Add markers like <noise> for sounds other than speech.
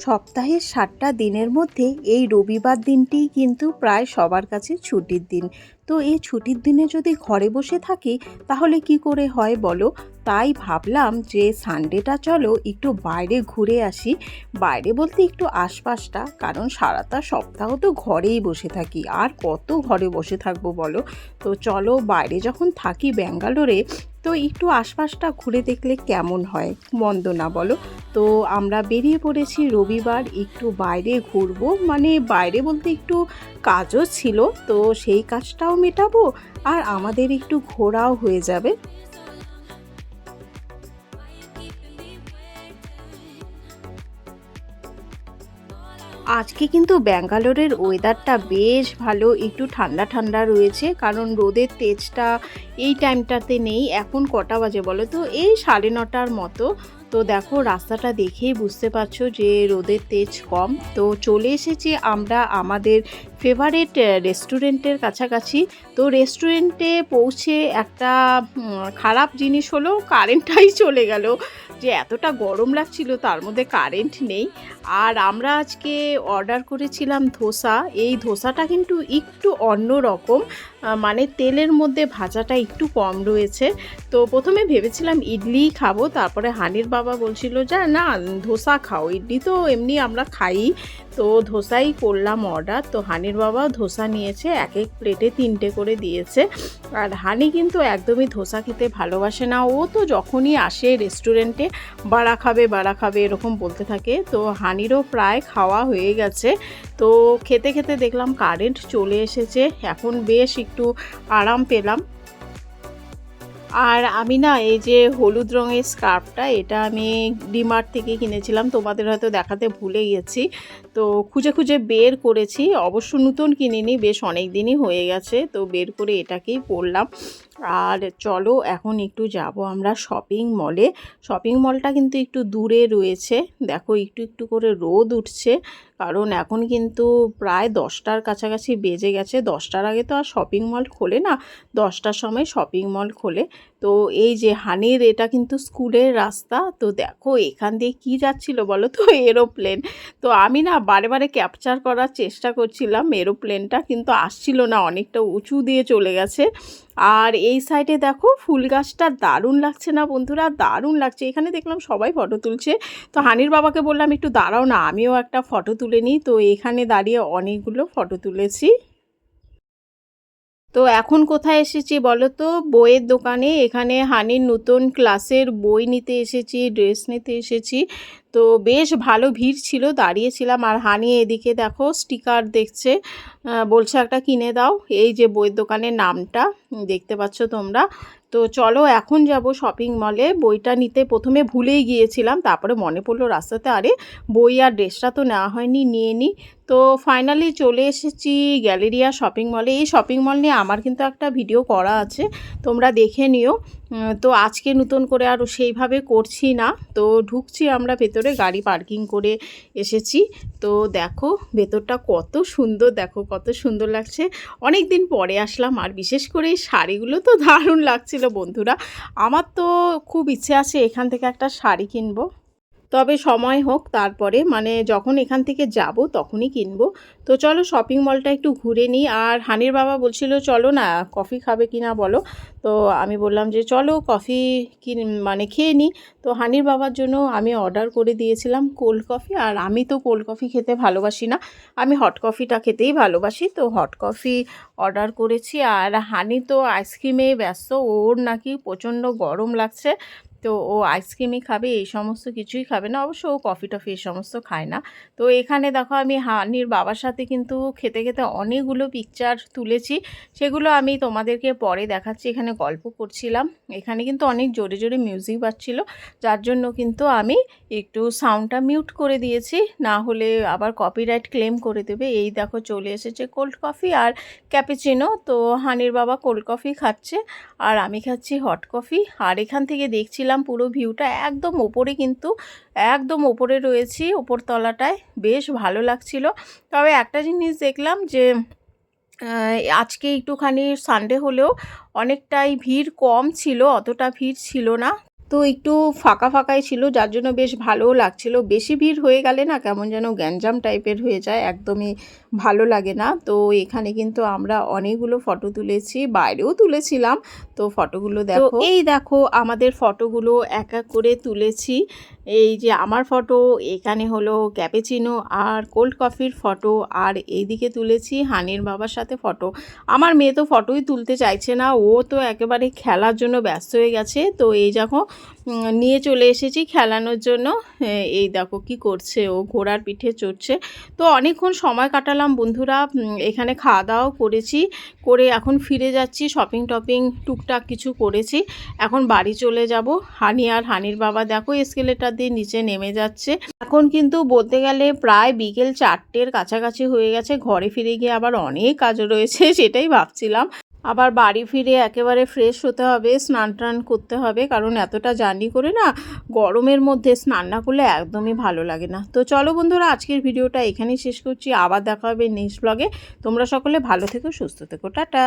সপ্তাহের সাতটা দিনের মধ্যে এই রবিবার দিনটিই কিন্তু প্রায় সবার কাছে ছুটির দিন। তো এই ছুটির দিনে যদি ঘরে বসে থাকি, তাহলে কি করে হয় বলো? তাই ভাবলাম যে সানডেটা চলো একটু বাইরে ঘুরে আসি। বাইরে বলতে একটু আশপাশটা, কারণ সারাটা সপ্তাহ তো ঘরেই বসে থাকি। আর কত ঘরে বসে থাকব বলো? তো চলো বাইরে যখন থাকি ব্যাঙ্গালোরে তো একটু আশপাশটা ঘুরে দেখলে কেমন হয়? মন্দ না বলো। তো আমরা বেরিয়ে পড়েছি রবিবার, একটু বাইরে ঘুরবো। মানে বাইরে বলতে একটু কাজও ছিল, তো সেই কাজটাও মেটাবো আর আমাদের একটু ঘোরাও হয়ে যাবে। আজকে কিন্তু ব্যাঙ্গালোরের ওয়েদারটা বেশ ভালো, একটু ঠান্ডা ঠান্ডা রয়েছে, কারণ রোদের তেজটা এই টাইমটাতে নেই, এখন কটা বাজে বলো তো? এই সাড়ে নটার মতো। তো দেখো, রাস্তাটা দেখেই বুঝতে পারছ যে রোদের তেজ কম। তো চলে এসেছি আমরা আমাদের ফেভারেট রেস্টুরেন্টের কাছাকাছি। তো রেস্টুরেন্টে পৌঁছে একটা খারাপ জিনিস হলো কারেন্টটাই চলে গেল। যে এতটা গরম লাগছিল, তার মধ্যে কারেন্ট নেই। আর আমরা আজকে অর্ডার করেছিলাম ধোসা। এই ধোসাটা কিন্তু একটু অন্য রকম মানে তেলের মধ্যে ভাজাটা একটু কম রয়েছে। তো প্রথমে ভেবেছিলাম ইডলি খাব, তারপরে হানির বাবা বলছিল যে, না, ধোসা খাও, ইডলি তো এমনি আমরা খাই। তো ধোসাই করলাম অর্ডার তো হানির বাবাও ধোসা নিয়েছে, এক এক প্লেটে তিনটে করে দিয়েছে। আর হানি কিন্তু একদমই ধোসা খেতে ভালোবাসে না। ও তো যখনই আসে রেস্টুরেন্টে বাড়া খাবে বাড়া খাবে এরকম বলতে থাকে। তো হানিরও প্রায় খাওয়া হয়ে গেছে। তো খেতে খেতে দেখলাম কারেন্ট চলে এসেছে। এখন বেশ একটু আরাম পেলাম। আর আমি না এই যে হলুদ রঙের স্কার্ফটা, এটা আমি ডিমার্ট থেকে কিনেছিলাম। তোমাদের হয়তো দেখাতে ভুলে গেছি। তো খুঁজে খুঁজে বের করেছি। অবশ্য নতুন কিনিনি, বেশ অনেক দিনই হয়ে গেছে। তো বের করে এটাকেই পরলাম। আর চলো এখন একটু যাব আমরা শপিং মলে শপিং মলটা কিন্তু একটু দূরে রয়েছে। দেখো একটু একটু করে রোদ উঠছে, কারণ এখন কিন্তু প্রায় দশটার কাছাকাছি বেজে গেছে। দশটার আগে তো আর শপিং মল খোলে না, দশটার সময় শপিং মল খোলে। তো এই যে হানির, এটা কিন্তু স্কুলের রাস্তা। তো দেখো এখান দিয়ে কি যাচ্ছিল বলো তো? <laughs> এরোপ্লেন। তো আমি না বারে বারে ক্যাপচার করার চেষ্টা করছিলাম। এরোপ্লেনটা কিন্তু আসছিল না, অনেকটা উঁচু দিয়ে চলে গেছে। আর এই সাইডে দেখো ফুল গাছটা দারুণ লাগছে না বন্ধুরা? দারুণ লাগছে। এখানে দেখলাম সবাই ফটো তুলছে। তো হানির বাবাকে বললাম, একটু দাঁড়াও না, আমিও একটা ফটো তুলে নিই। তো এখানে দাঁড়িয়ে অনেকগুলো ফটো তুলেছি। তো এখন কোথায় এসেছি বলো তো? বইয়ের দোকানে এখানে হানির নতুন ক্লাসের বই নিতে এসেছি, ড্রেস নিতে এসেছি। তো বেশ ভালো ভিড় ছিল, দাঁড়িয়েছিলাম। আর হানি এদিকে দেখো স্টিকার দেখছে বলছে একটা কিনে দাও। এই যে বইয়ের দোকানের নামটা দেখতে পাচ্ছ তোমরা। তো চলো এখন যাব শপিং মলে বইটা নিতে প্রথমে ভুলেই গিয়েছিলাম, তারপরে মনে পড়ল রাস্তাতে, আরে বই আর ড্রেসটা তো নেওয়া হয়নি, নিয়ে নিই তো ফাইনালি চলে এসেছি গ্যালেরিয়া শপিং মলে এই শপিং মল নিয়ে আমার কিন্তু একটা ভিডিও করা আছে, তোমরা দেখে নিও। তো আজকে নতুন করে আর সেইভাবে করছি না। তো ঢুকছি আমরা ভেতরে, গাড়ি পার্কিং করে এসেছি। তো দেখো, ভেতরটা কত সুন্দর, দেখো কত সুন্দর লাগছে। অনেক দিন পরে আসলাম, আর বিশেষ করে এই শাড়িগুলো তো <laughs> দারুণ লাগছিল বন্ধুরা। আমার তো খুব ইচ্ছে আছে এখান থেকে একটা শাড়ি কিনবো। তবে সময় হোক, তারপরে মানে যখন এখান থেকে যাব তখনই কিনবো। তো চলো শপিং মলটা একটু ঘুরে নিই। আর হানির বাবা বলছিল, চলো না কফি খাবে কি না বলো? তো আমি বললাম যে, চলো কফি কিন মানে খেয়ে নিই। তো হানির বাবার জন্য আমি অর্ডার করে দিয়েছিলাম কোল্ড কফি আর আমি তো কোল্ড কফি খেতে ভালোবাসি না। আমি হট কফিটা খেতেই ভালোবাসি। তো হট কফি অর্ডার করেছি। আর হানি তো আইসক্রিমে ব্যস্ত। ওর নাকি প্রচণ্ড গরম লাগছে। তো ও আইসক্রিমই খাবে, এই সমস্ত কিছুই খাবে না। অবশ্য ও কফি টফি এই সমস্ত খায় না। তো এখানে দেখো আমি হানির বাবার সাথে কিন্তু খেতে খেতে অনেকগুলো পিকচার তুলেছি। সেগুলো আমি তোমাদেরকে পরে দেখাচ্ছি। এখানে গল্প করছিলাম। এখানে কিন্তু অনেক জোরে জোরে মিউজিক বাজছিল। যার জন্য কিন্তু আমি একটু সাউন্ডটা মিউট করে দিয়েছি। না হলে আবার কপিরাইট ক্লেম করে দেবে। এই দেখো চলে এসেছে কোল্ড কফি আর ক্যাপেচিনো তো হানির বাবা কোল্ড কফি খাচ্ছে আর আমি খাচ্ছি হট কফি আর এখান থেকে দেখছিলাম পুরো ভিউটা একদম ওপরে কিন্তু, একদম ওপরে রয়েছি ওপর তলাটায় বেশ ভালো লাগছিল। তবে একটা জিনিস দেখলাম যে আজকে একটুখানি সানডে হলেও অনেকটাই ভিড় কম ছিল, অতটা ভিড় ছিল না। তো একটু ফাঁকা ফাঁকাই ছিল যার জন্য বেশ ভালোও লাগছিল। বেশি ভিড় হয়ে গেলে না কেমন যেন গ্যাঞ্জাম টাইপের হয়ে যায় একদমই ভালো লাগে না। তো এখানে কিন্তু আমরা অনেকগুলো ফটো তুলেছি বাইরেও তুলেছিলাম। তো ফটোগুলো দেখো। এই দেখো আমাদের ফটোগুলো এক এক করে তুলেছি। এই যে আমার ফটো, এখানে হলো ক্যাপেচিনো আর কোল্ড কফির ফটো আর এইদিকে তুলেছি হানির বাবার সাথে ফটো। আমার মেয়ে তো ফটোই তুলতে চাইছে না, ও তো একেবারে খেলার জন্য ব্যস্ত হয়ে গেছে। তো এই দেখো নিয়ে চলে এসেছি খেলানোর জন্য। এই দেখো কি করছে, ও ঘোড়ার পিঠে চড়ছে। তো অনেকক্ষণ সময় কাটালাম বন্ধুরা এখানে খাওয়া দাওয়াও করেছি, করে এখন ফিরে যাচ্ছি, শপিং টপিং টুকটাক কিছু করেছি। এখন বাড়ি চলে যাব। হানি আর হানির বাবা দেখো এসকেলেটার দিয়ে নিচে নেমে যাচ্ছে। এখন কিন্তু বলতে গেলে প্রায় বিকেল চারটের কাছাকাছি হয়ে গেছে। ঘরে ফিরে গিয়ে আবার অনেক কাজ রয়েছে, <laughs> সেটাই ভাবছিলাম। আবার বাড়ি ফিরে একেবারে ফ্রেশ হতে হবে, স্নান টান করতে হবে, কারণ এতটা জার্নি করে না গরমের মধ্যে স্নান না করলে একদমই ভালো লাগে না। তো চলো বন্ধুরা, আজকের ভিডিওটা এখানেই শেষ করছি। আবার দেখা হবে নেক্সট ব্লগে তোমরা সকলে ভালো থেকো, সুস্থ থেকো। টাটা!